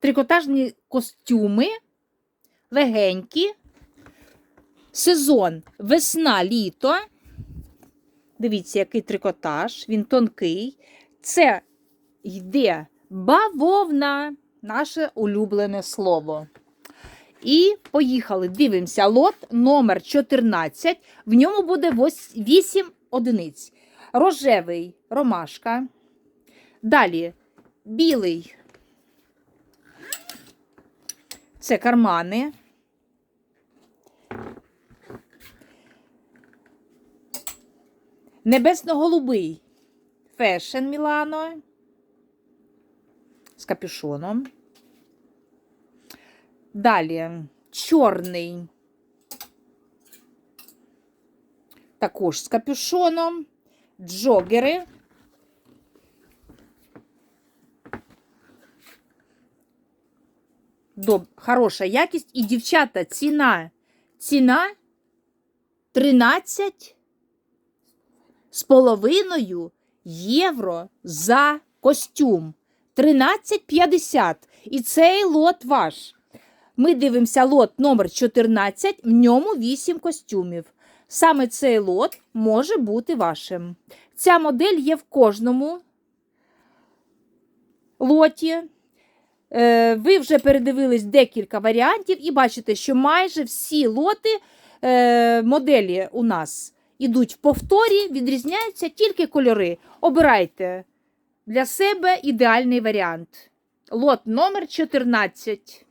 трикотажні костюми, легенькі, сезон весна, літо. Дивіться, який трикотаж, він тонкий. Це йде бавовна, наше улюблене слово. І поїхали. Дивимося. Лот номер 14. В ньому буде 8 одиниць. Рожевий ромашка. Далі білий. Це кармани. Небесно-голубий. Фешн Мілано. З капюшоном. Далі чорний. Також з капюшоном. Джогери. Доб... Хороша якість. І, дівчата, ціна. Ціна 13 з половиною євро за костюм. 13,50. І цей лот ваш. Ми дивимося лот номер 14, в ньому 8 костюмів. Саме цей лот може бути вашим. Ця модель є в кожному лоті. Е, Ви вже передивились декілька варіантів і бачите, що майже всі лоти е, моделі у нас ідуть в повторі, відрізняються тільки кольори. Обирайте для себе ідеальний варіант. Лот номер 14.